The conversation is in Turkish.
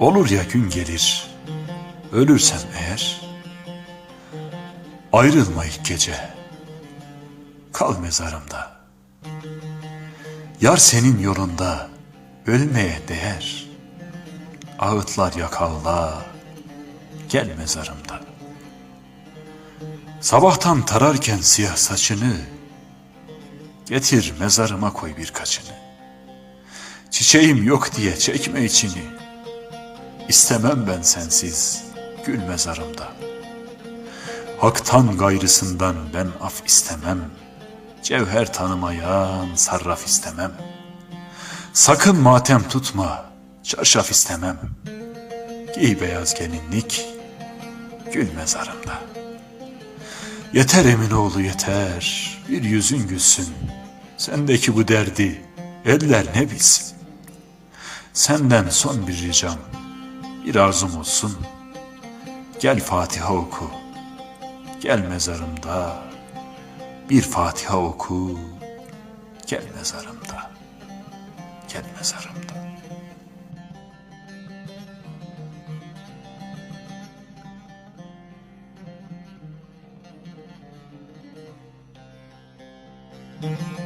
Olur ya gün gelir, ölürsem eğer, ayrılma ilk gece, kal mezarımda. Yar senin yolunda, ölmeye değer. Ağıtlar yakalla, gel mezarımda. Sabahtan tararken siyah saçını, getir mezarıma koy birkaçını. Çiçeğim yok diye çekme içini, İstemem ben sensiz gül mezarımda. Hak'tan gayrısından ben af istemem. Cevher tanımayan sarraf istemem. Sakın matem tutma, çarşaf istemem. Giy beyaz gelinlik, gül mezarımda. Yeter Eminoğlu yeter, bir yüzün gülsün. Sendeki bu derdi eller ne bilsin. Senden son bir ricam, bir arzum olsun. Gel Fatiha oku, gel mezarımda. Bir Fatiha oku, gel mezarımda. Gel mezarımda. Müzik